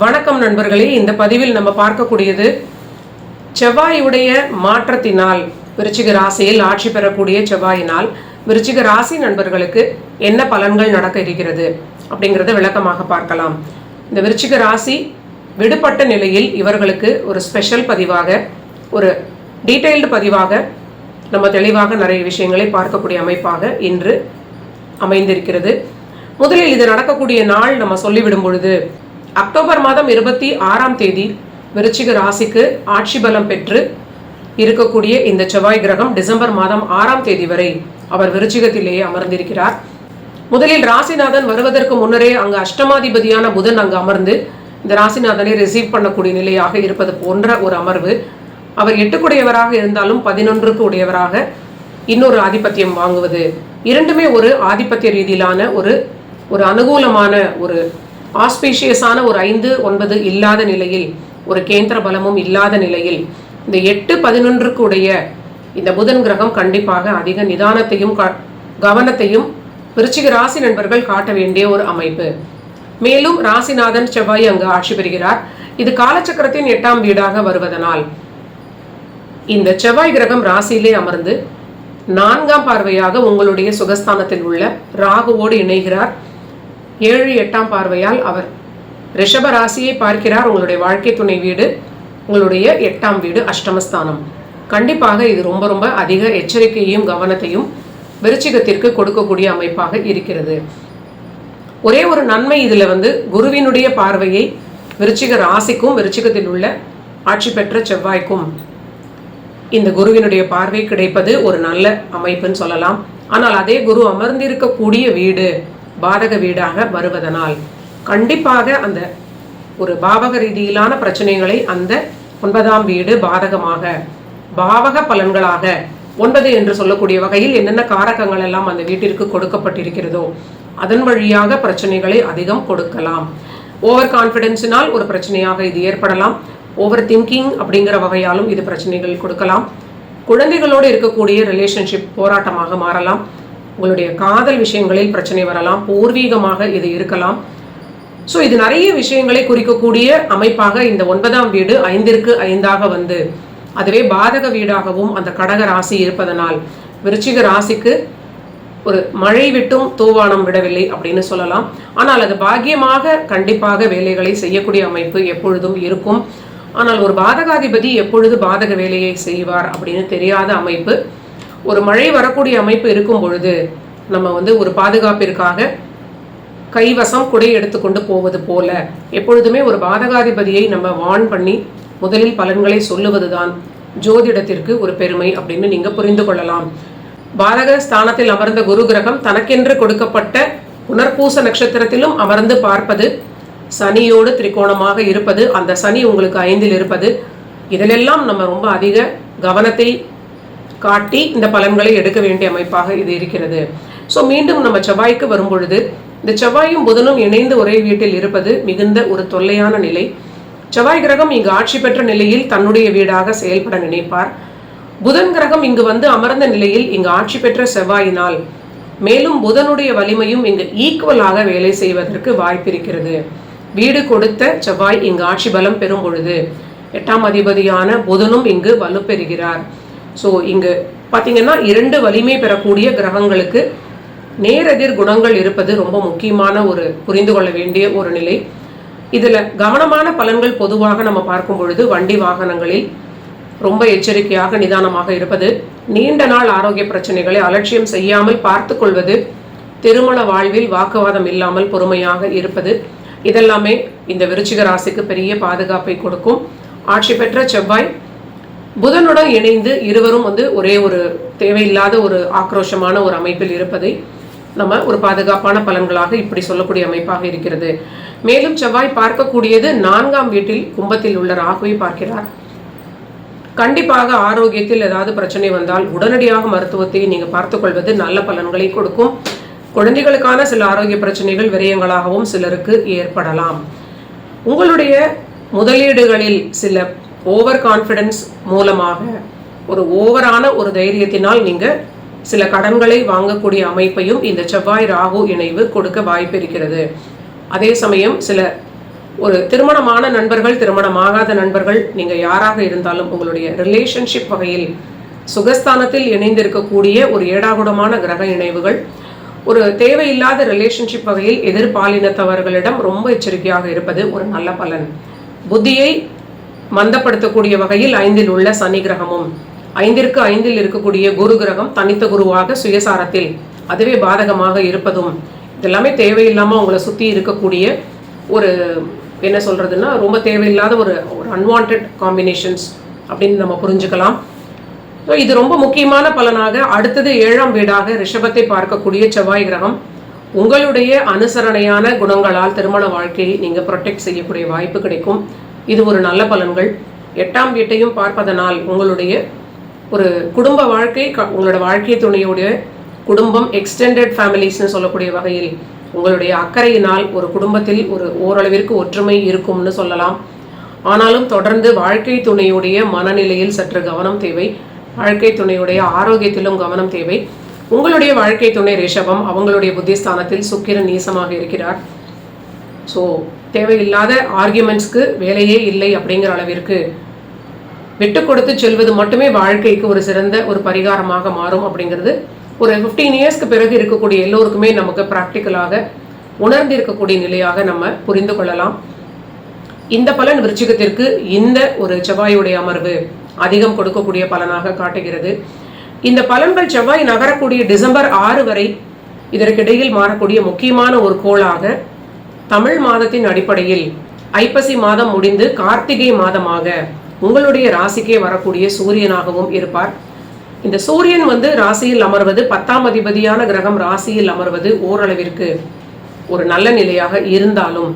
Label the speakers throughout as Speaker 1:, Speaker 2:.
Speaker 1: வணக்கம் நண்பர்களே இந்த பதிவில் நம்ம பார்க்கக்கூடியது செவ்வாயுடைய மாற்றத்தினால் விருச்சிக ராசியில் ஆட்சி பெறக்கூடிய செவ்வாயினால் விருச்சிக ராசி நண்பர்களுக்கு என்ன பலன்கள் நடக்க இருக்கிறது அப்படிங்கிறத விளக்கமாக பார்க்கலாம். இந்த விருச்சிக ராசி விடுபட்ட நிலையில் இவர்களுக்கு ஒரு ஸ்பெஷல் பதிவாக ஒரு டீட்டெயில்டு பதிவாக நம்ம தெளிவாக நிறைய விஷயங்களை பார்க்கக்கூடிய அமைப்பாக இன்று அமைந்திருக்கிறது. முதலில் இது நடக்கக்கூடிய நாள் நம்ம சொல்லிவிடும் பொழுது அக்டோபர் மாதம் இருபத்தி ஆறாம் தேதி விருச்சிக ராசிக்கு ஆட்சி பலம் பெற்று இருக்கக்கூடிய இந்த செவ்வாய் கிரகம் டிசம்பர் மாதம் ஆறாம் தேதி வரை அவர் விருச்சிகத்திலேயே அமர்ந்திருக்கிறார். முதலில் ராசிநாதன் வருவதற்கு முன்னரே அங்கு அஷ்டமாதிபதியான புதன் அங்கு அமர்ந்து இந்த ராசிநாதனை ரிசீவ் பண்ணக்கூடிய நிலையாக இருப்பது போன்ற ஒரு அமர்வு. அவர் எட்டுக்குடையவராக இருந்தாலும் பதினொன்றுக்கு உடையவராக இன்னொரு ஆதிபத்தியம் வாங்குவது. இரண்டுமே ஒரு ஆதிபத்திய ரீதியிலான ஒரு ஒரு அனுகூலமான ஒரு ஆஸ்பீஷியஸான ஒரு ஐந்து ஒன்பது இல்லாத நிலையில் ஒரு கேந்திர பலமும் இல்லாத நிலையில் இந்த எட்டு பதினொன்றுக்கு உடைய இந்த புதன் கிரகம் கண்டிப்பாக அதிக நிதானத்தையும் கவனத்தையும் விருச்சிக ராசி நண்பர்கள் காட்ட வேண்டிய ஒரு அமைப்பு. மேலும் ராசிநாதன் செவ்வாய் அங்கு ஆட்சி பெறுகிறார். இது காலச்சக்கரத்தின் எட்டாம் வீடாக வருவதனால் இந்த செவ்வாய் கிரகம் ராசியிலே அமர்ந்து நான்காம் பார்வையாக உங்களுடைய சுகஸ்தானத்தில் உள்ள ராகுவோடு இணைகிறார். ஏழு எட்டாம் பார்வையால் அவர் ரிஷப ராசியை பார்க்கிறார். உங்களுடைய வாழ்க்கை துணை வீடு உங்களுடைய எட்டாம் வீடு அஷ்டமஸ்தானம். கண்டிப்பாக இது ரொம்ப ரொம்ப அதிக எச்சரிக்கையையும் கவனத்தையும் விருச்சிகத்திற்கு கொடுக்கக்கூடிய அமைப்பாக இருக்கிறது. ஒரே ஒரு நன்மை இதில் வந்து குருவினுடைய பார்வையை விருச்சிக ராசிக்கும் விருச்சிகத்தில் உள்ள ஆட்சி பெற்ற செவ்வாய்க்கும் இந்த குருவினுடைய பார்வை கிடைப்பது ஒரு நல்ல அமைப்புன்னு சொல்லலாம். ஆனால் அதே குரு அமர்ந்திருக்கக்கூடிய வீடு பாதக வீடாக வருவதனால் கண்டிப்பாக அந்த ஒரு பாவக ரீதியிலான பிரச்சனைகளை அந்த ஒன்பதாம் வீடு பாதகமாக பாவக பலன்களாக ஒன்பது என்று சொல்லக்கூடிய வகையில் என்னென்ன காரகங்கள் எல்லாம் அந்த வீட்டிற்கு கொடுக்கப்பட்டிருக்கிறதோ அதன் வழியாக பிரச்சனைகளை அதிகம் கொடுக்கலாம். ஓவர் கான்ஃபிடென்ஸினால் ஒரு பிரச்சனையாக இது ஏற்படலாம். ஓவர் திங்கிங் அப்படிங்கிற வகையாலும் இது பிரச்சனைகள் கொடுக்கலாம். குழந்தைகளோடு இருக்கக்கூடிய ரிலேஷன்ஷிப் போராட்டமாக மாறலாம். உங்களுடைய காதல் விஷயங்களில் பிரச்சனை வரலாம் பூர்வீகமாக இது இருக்கலாம். ஸோ இது நிறைய விஷயங்களை குறிக்கக்கூடிய அமைப்பாக இந்த ஒன்பதாம் வீடு ஐந்திற்கு ஐந்தாக வந்து அதுவே பாதக வீடாகவும் அந்த கடக ராசி இருப்பதனால் விருச்சிக ராசிக்கு ஒரு மழை விட்டும் தூவானம் விடவில்லை அப்படின்னு சொல்லலாம். ஆனால் அது பாக்கியமாக கண்டிப்பாக வேலைகளை செய்யக்கூடிய அமைப்பு எப்பொழுதும் இருக்கும். ஆனால் ஒரு பாதகாதிபதி எப்பொழுது பாதக வேலையை செய்வார் அப்படின்னு தெரியாத அமைப்பு. ஒரு மழை வரக்கூடிய அமைப்பு இருக்கும் பொழுது நம்ம வந்து ஒரு பாதுகாப்பிற்காக கைவசம் குடை எடுத்துக்கொண்டு போவது போல எப்பொழுதுமே ஒரு பாதகாதிபதியை நம்ம வார்ன் பண்ணி முதலில் பலன்களை சொல்லுவது தான் ஜோதிடத்திற்கு ஒரு பெருமை அப்படின்னு நீங்கள் புரிந்து கொள்ளலாம். பாதக ஸ்தானத்தில் அமர்ந்த குரு கிரகம் தனக்கென்று கொடுக்கப்பட்ட புனர்பூச நட்சத்திரத்திலும் அமர்ந்து பார்ப்பது சனியோடு திரிகோணமாக இருப்பது அந்த சனி உங்களுக்கு ஐந்தில் இருப்பது இதிலெல்லாம் நம்ம ரொம்ப அதிக கவனத்தை காட்டி இந்த பலன்களை எடுக்க வேண்டிய அமைப்பாக இது இருக்கிறது. ஸோ மீண்டும் நம்ம செவ்வாய்க்கு வரும் பொழுது இந்த செவ்வாயும் புதனும் இணைந்து ஒரே வீட்டில் இருப்பது மிகுந்த ஒரு தொல்லையான நிலை. செவ்வாய் கிரகம் இங்கு ஆட்சி பெற்ற நிலையில் தன்னுடைய வீடாக செயல்பட நினைப்பார். புதன் கிரகம் இங்கு வந்து அமர்ந்த நிலையில் இங்கு ஆட்சி பெற்ற செவ்வாயினால் மேலும் புதனுடைய வலிமையும் இங்கு ஈக்குவலாக வேலை செய்வதற்கு வாய்ப்பிருக்கிறது வீடு கொடுத்த செவ்வாய் இங்கு ஆட்சி பலம் பெறும் பொழுது எட்டாம் அதிபதியான புதனும் இங்கு வலுப்பெறுகிறார். ஸோ இங்கு பார்த்தீங்கன்னா இரண்டு வலிமை பெறக்கூடிய கிரகங்களுக்கு நேரெதிர் குணங்கள் இருப்பது ரொம்ப முக்கியமான ஒரு புரிந்து கொள்ள வேண்டிய ஒரு நிலை. இதில் கவனமான பலன்கள் பொதுவாக நம்ம பார்க்கும் பொழுது வண்டி வாகனங்களில் ரொம்ப எச்சரிக்கையாக நிதானமாக இருப்பது நீண்ட நாள் ஆரோக்கிய பிரச்சனைகளை அலட்சியம் செய்யாமல் பார்த்து கொள்வது திருமண வாழ்வில் வாக்குவாதம் இல்லாமல் பொறுமையாக இருப்பது இதெல்லாமே இந்த விருச்சிக ராசிக்கு பெரிய பாதுகாப்பை கொடுக்கும். ஆட்சி பெற்ற செவ்வாய் புதனுடன் இணைந்து இருவரும் வந்து ஒரே ஒரு தேவையில்லாத ஒரு ஆக்ரோஷமான ஒரு அமைப்பில் இருப்பதை நம்ம ஒரு பாதுகாப்பான பலன்களாக இப்படி சொல்லக்கூடிய அமைப்பாக இருக்கிறது. மேலும் செவ்வாய் பார்க்கக்கூடியது நான்காம் வீட்டில் கும்பத்தில் உள்ள ராகுவை பார்க்கிறார். கண்டிப்பாக ஆரோக்கியத்தில் ஏதாவது பிரச்சனை வந்தால் உடனடியாக மருத்துவத்தை நீங்க பார்த்துக்கொள்வது நல்ல பலன்களை கொடுக்கும். குழந்தைகளுக்கான சில ஆரோக்கிய பிரச்சனைகள் விரயங்களாகவும் சிலருக்கு ஏற்படலாம். உங்களுடைய முதலீடுகளில் சில ஓவர் கான்ஃபிடன்ஸ் மூலமாக ஒரு ஓவரான ஒரு தைரியத்தினால் நீங்கள் சில கடன்களை வாங்கக்கூடிய அமைப்பையும் இந்த செவ்வாய் ராகு இணைவு கொடுக்க வாய்ப்பு இருக்கிறது. அதே சமயம் சில ஒரு திருமணமான நண்பர்கள் திருமணமாகாத நண்பர்கள் நீங்கள் யாராக இருந்தாலும் உங்களுடைய ரிலேஷன்ஷிப் வகையில் சுகஸ்தானத்தில் இணைந்திருக்கக்கூடிய ஒரு ஏடாகுடமான கிரக இணைவுகள் ஒரு தேவையில்லாத ரிலேஷன்ஷிப் வகையில் எதிர்பாலினத்தவர்களிடம் ரொம்ப எச்சரிக்கையாக இருப்பது ஒரு நல்ல பலன். புத்தியை மந்தப்படுத்தக்கூடிய வகையில் ஐந்தில் உள்ள சனி கிரகமும் ஐந்திற்கு ஐந்தில் இருக்கக்கூடிய குரு கிரகம் தனித்த குருவாக சுயசாரத்தில் அதுவே பாதகமாக இருப்பதும் இதெல்லாமே தேவையில்லாமல் அவங்களை சுற்றி இருக்கக்கூடிய ஒரு என்ன சொல்கிறதுன்னா ரொம்ப தேவையில்லாத ஒரு ஒரு அன்வான்ட் காம்பினேஷன்ஸ் அப்படின்னு நம்ம புரிஞ்சுக்கலாம். ஸோ இது ரொம்ப முக்கியமான பலனாக அடுத்தது ஏழாம் வீடாக ரிஷபத்தை பார்க்கக்கூடிய செவ்வாய் கிரகம். உங்களுடைய அனுசரணையான குணங்களால் திருமண வாழ்க்கையை நீங்கள் ப்ரொடெக்ட் செய்யக்கூடிய வாய்ப்பு கிடைக்கும். இது ஒரு நல்ல பலன்கள். எட்டாம் வீட்டையும் பார்ப்பதனால் உங்களுடைய ஒரு குடும்ப வாழ்க்கை உங்களோட வாழ்க்கை துணையுடைய குடும்பம் எக்ஸ்டெண்டட் ஃபேமிலிஸ்னு சொல்லக்கூடிய வகையில் உங்களுடைய அக்கறையினால் ஒரு குடும்பத்தில் ஒரு ஓரளவிற்கு ஒற்றுமை இருக்கும்னு சொல்லலாம். ஆனாலும் தொடர்ந்து வாழ்க்கை துணையுடைய மனநிலையில் சற்று கவனம் தேவை. வாழ்க்கை துணையுடைய ஆரோக்கியத்திலும் கவனம் தேவை. உங்களுடைய வாழ்க்கை துணை ரிஷபம் அவங்களுடைய புத்திஸ்தானத்தில் சுக்கிரன் நீசமாக இருக்கிறார். ஸோ தேவையில்லாத ஆர்கியூமெண்ட்ஸ்க்கு வேலையே இல்லை அப்படிங்கிற அளவிற்கு விட்டு கொடுத்து செல்வது மட்டுமே வாழ்க்கைக்கு ஒரு சிறந்த ஒரு பரிகாரமாக மாறும் அப்படிங்கிறது. ஒரு ஃபிஃப்டீன் இயர்ஸ்க்கு பிறகு இருக்கக்கூடிய எல்லோருக்குமே நமக்கு ப்ராக்டிக்கலாக உணர்ந்து இருக்கக்கூடிய நிலையாக நம்ம புரிந்து கொள்ளலாம். இந்த பலன் விருச்சிகத்திற்கு இந்த ஒரு செவ்வாயுடைய அமர்வு அதிகம் கொடுக்கக்கூடிய பலனாக காட்டுகிறது. இந்த பலன்கள் செவ்வாய் நகரக்கூடிய டிசம்பர் ஆறு வரை இதற்கிடையில் மாறக்கூடிய முக்கியமான ஒரு கோளாக தமிழ் மாதத்தின் அடிப்படையில் ஐப்பசி மாதம் முடிந்து கார்த்திகை மாதமாக உங்களுடைய ராசிக்கே வரக்கூடிய சூரியனாகவும் இருப்பார். இந்த சூரியன் வந்து ராசியில் அமர்வது பத்தாம் அதிபதியான கிரகம் ராசியில் அமர்வது ஓரளவிற்கு ஒரு நல்ல நிலையாக இருந்தாலும்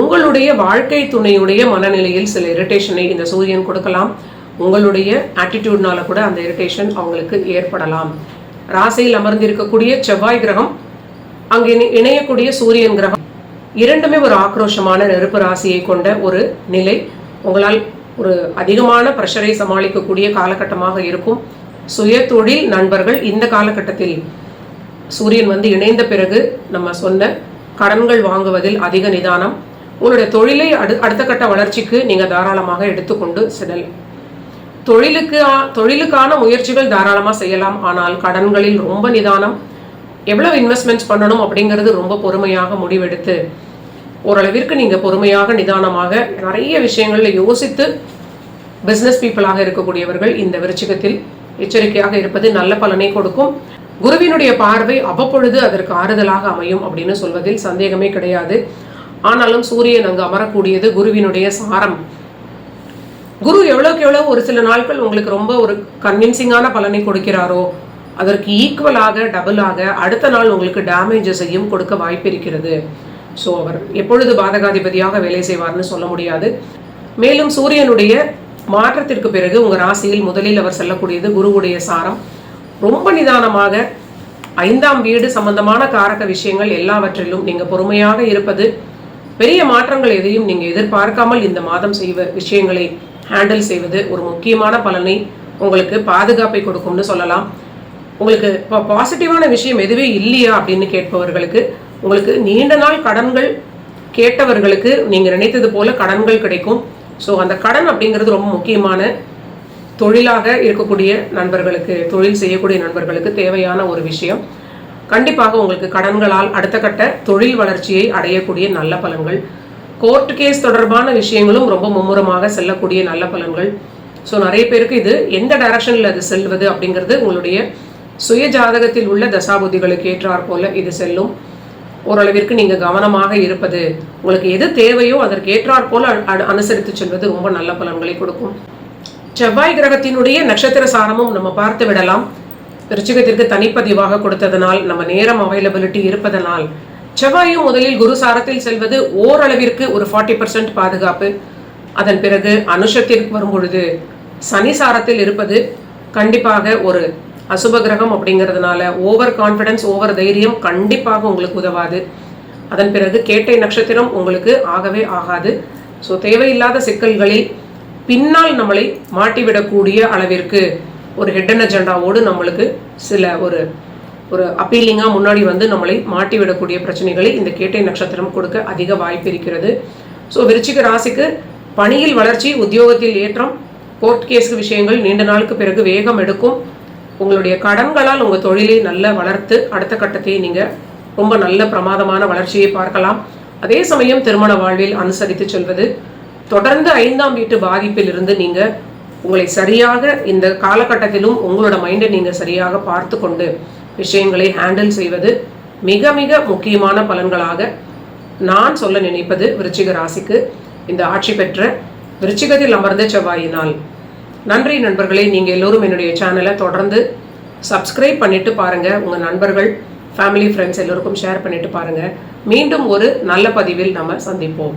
Speaker 1: உங்களுடைய வாழ்க்கை துணையுடைய மனநிலையில் சில இரிட்டேஷனை இந்த சூரியன் கொடுக்கலாம். உங்களுடைய ஆட்டிடியூட்னால கூட அந்த இரிட்டேஷன் அவங்களுக்கு ஏற்படலாம். ராசியில் அமர்ந்திருக்கக்கூடிய செவ்வாய் கிரகம் அங்கே இணையக்கூடிய சூரியன் கிரகம் இரண்டுமே ஒரு ஆக்ரோஷமான நெருப்பு ராசியை கொண்ட ஒரு நிலை. உங்களால் ஒரு அதிகமான ப்ரெஷரை சமாளிக்கக்கூடிய காலகட்டமாக இருக்கும். சுய தொழில் நண்பர்கள் இந்த காலகட்டத்தில் சூரியன் வந்து இணைந்த பிறகு நம்ம சொன்ன கடன்கள் வாங்குவதில் அதிக நிதானம். உங்களுடைய தொழிலை அடு அடுத்த கட்ட வளர்ச்சிக்கு நீங்கள் தாராளமாக எடுத்துக்கொண்டு செல்லல். தொழிலுக்கு தொழிலுக்கான முயற்சிகள் தாராளமாக செய்யலாம். ஆனால் கடன்களில் ரொம்ப நிதானம் எவ்வளவு இன்வெஸ்ட்மெண்ட்ஸ் பண்ணணும் அப்படிங்கிறது ரொம்ப பொறுமையாக முடிவெடுத்து ஓரளவிற்கு நீங்கள் பொறுமையாக நிதானமாக நிறைய விஷயங்களில் யோசித்து பிஸ்னஸ் பீப்புளாக இருக்கக்கூடியவர்கள் இந்த விருச்சிகத்தில் எச்சரிக்கையாக இருப்பது நல்ல பலனை கொடுக்கும். குருவினுடைய பார்வை அவ்வப்பொழுது அதற்கு ஆறுதலாக அமையும் அப்படின்னு சொல்வதில் சந்தேகமே கிடையாது. ஆனாலும் சூரியன் அங்கு அமரக்கூடியது குருவினுடைய சாரம். குரு எவ்வளோக்கு எவ்வளோ ஒரு சில நாட்கள் உங்களுக்கு ரொம்ப ஒரு கன்வின்சிங்கான பலனை கொடுக்கிறாரோ அதற்கு ஈக்குவலாக டபுளாக அடுத்த நாள் உங்களுக்கு டேமேஜஸையும் கொடுக்க வாய்ப்பு இருக்கிறது. ஸோ அவர் எப்பொழுது பாதகாதிபதியாக வேலை செய்வார்னு சொல்ல முடியாது. மேலும் சூரியனுடைய மாற்றத்திற்கு பிறகு உங்கள் ராசியில் முதலில் அவர் செல்லக்கூடியது குருவுடைய சாரம். ரொம்ப நிதானமாக ஐந்தாம் வீடு சம்பந்தமான காரக விஷயங்கள் எல்லாவற்றிலும் நீங்கள் பொறுமையாக இருப்பது பெரிய மாற்றங்கள் எதையும் நீங்கள் எதிர்பார்க்காமல் இந்த மாதம் செய்வ விஷயங்களை ஹேண்டில் செய்வது ஒரு முக்கியமான பலனை உங்களுக்கு பாதுகாப்பை கொடுக்கும்னு சொல்லலாம். உங்களுக்கு இப்போ பாசிட்டிவான விஷயம் எதுவே இல்லையா அப்படின்னு கேட்பவர்களுக்கு உங்களுக்கு நீண்ட நாள் கடன்கள் கேட்டவர்களுக்கு நீங்கள் நினைத்தது போல கடன்கள் கிடைக்கும். ஸோ அந்த கடன் அப்படிங்கிறது ரொம்ப முக்கியமான தொழிலாக இருக்கக்கூடிய நண்பர்களுக்கு தொழில் செய்யக்கூடிய நண்பர்களுக்கு தேவையான ஒரு விஷயம். கண்டிப்பாக உங்களுக்கு கடன்களால் அடுத்த கட்ட தொழில் வளர்ச்சியை அடையக்கூடிய நல்ல பலன்கள். கோர்ட் கேஸ் தொடர்பான விஷயங்களும் ரொம்ப மும்முரமாக செல்லக்கூடிய நல்ல பலன்கள். ஸோ நிறைய பேருக்கு இது எந்த டைரக்ஷனில் அது செல்வது அப்படிங்கிறது உங்களுடைய சுய ஜாதகத்தில் உள்ள தசாபுதிகளுக்கு ஏற்றாற் போல இது செல்லும். ஓரளவிற்கு நீங்கள் கவனமாக இருப்பது உங்களுக்கு எது தேவையோ அதற்கு ஏற்றாற் போல அனுசரித்து செல்வது ரொம்ப நல்ல பலன்களை கொடுக்கும். செவ்வாய் கிரகத்தினுடைய நட்சத்திர சாரமும் நம்ம பார்த்து விடலாம். விருச்சிகத்திற்கு தனிப்பதிவாக கொடுத்ததனால் நம்ம நேரம் அவைலபிலிட்டி இருப்பதனால் செவ்வாயும் முதலில் குரு சாரத்தில் செல்வது ஓரளவிற்கு ஒரு ஃபார்ட்டி பர்சன்ட் பாதுகாப்பு. அதன் பிறகு அனுஷத்திற்கு வரும் பொழுது சனி சாரத்தில் இருப்பது கண்டிப்பாக ஒரு அசுப கிரகம் அப்படிங்கிறதுனால ஓவர் கான்ஃபிடன்ஸ் ஓவர் தைரியம் கண்டிப்பாக உங்களுக்கு உதவாது. அதன் பிறகு கேட்டை நட்சத்திரம் உங்களுக்கு ஆகவே ஆகாது. ஸோ தேவையில்லாத சிக்கல்களில் பின்னால் நம்மளை மாட்டிவிடக்கூடிய அளவிற்கு ஒரு ஹெட்டன் அஜெண்டாவோடு நம்மளுக்கு சில ஒரு ஒரு அப்பீலிங்காக முன்னாடி வந்து நம்மளை மாட்டிவிடக்கூடிய பிரச்சனைகளை இந்த கேட்டை நட்சத்திரம் கொடுக்க அதிக வாய்ப்பு இருக்கிறது. ஸோ விருச்சிக ராசிக்கு பணியில் வளர்ச்சி உத்தியோகத்தில் ஏற்றம் கோர்ட் கேஸ் விஷயங்கள் நீண்ட நாளுக்கு பிறகு வேகம் எடுக்கும். உங்களுடைய கடன்களால் உங்கள் தொழிலை நல்லா வளர்த்து அடுத்த கட்டத்தை நீங்கள் ரொம்ப நல்ல பிரமாதமான வளர்ச்சியை பார்க்கலாம். அதே சமயம் திருமண வாழ்வில் அனுசரித்து செல்வது தொடர்ந்து ஐந்தாம் வீட்டு பாதிப்பில் இருந்து நீங்கள் உங்களை சரியாக இந்த காலகட்டத்திலும் உங்களோட மைண்டை நீங்கள் சரியாக பார்த்து கொண்டு விஷயங்களை ஹேண்டில் செய்வது மிக மிக முக்கியமான பலன்களாக நான் சொல்ல நினைப்பது விருச்சிக ராசிக்கு. இந்த ஆட்சி பெற்ற விருச்சிகத்தில் அமர்ந்த செவ்வாயினால் நன்றி நண்பர்களே நீங்கள் எல்லோரும் என்னுடைய சேனலை தொடர்ந்து சப்ஸ்கிரைப் பண்ணிட்டு பாருங்கள் உங்கள் நண்பர்கள் ஃபேமிலி ஃப்ரெண்ட்ஸ் எல்லோருக்கும் ஷேர் பண்ணிட்டு பாருங்கள் மீண்டும் ஒரு நல்ல பதிவில் நம்ம சந்திப்போம்.